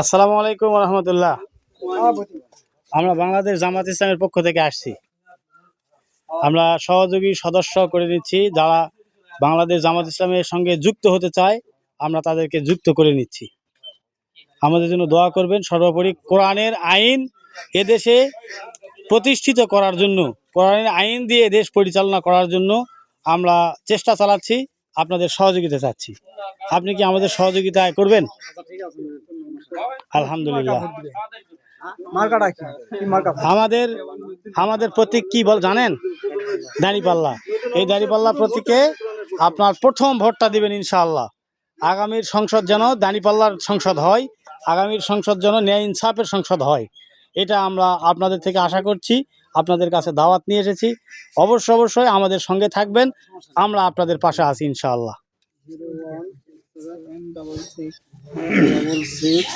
আসসালামু আলাইকুম রহমতুল্লাহ আমরা বাংলাদেশ জামাত ইসলামের পক্ষ থেকে আসছি। আমরা সহযোগী সদস্য করে নিচ্ছি, যারা বাংলাদেশ জামাত ইসলামের সঙ্গে যুক্ত হতে চায়, আমরা তাদেরকে যুক্ত করে নিচ্ছি। আমাদের জন্য দোয়া করবেন, সর্বোপরি কোরআনের আইন এদেশে প্রতিষ্ঠিত করার জন্য, কোরআনের আইন দিয়ে দেশ পরিচালনা করার জন্য আমরা চেষ্টা চালাচ্ছি, আপনাদের সহযোগিতা চাচ্ছি। আপনি কি আমাদের সহযোগিতা করবেন? আলহামদুলিল্লাহ। মার্কাটা কি কি আমাদের আমাদের প্রতীক কি বল জানেন? দাঁড়িপাল্লা এই দাঁড়িপাল্লা প্রতীকে আপনার প্রথম ভোটটা দিবেন ইনশাআল্লাহ। আগামীর সংসদ যেন দাঁড়িপাল্লার সংসদ হয় আগামীর সংসদ যেন ন্যায় ইনসাফের সংসদ হয়। এটা আমরা আপনাদের থেকে আশা করছি আপনাদের কাছে দাওয়াত নিয়ে এসেছি। অবশ্য অবশ্যই আমাদের সঙ্গে থাকবেন আমরা আপনাদের পাশে আছি ইনশাআল্লাহ। Zero one seven double six double six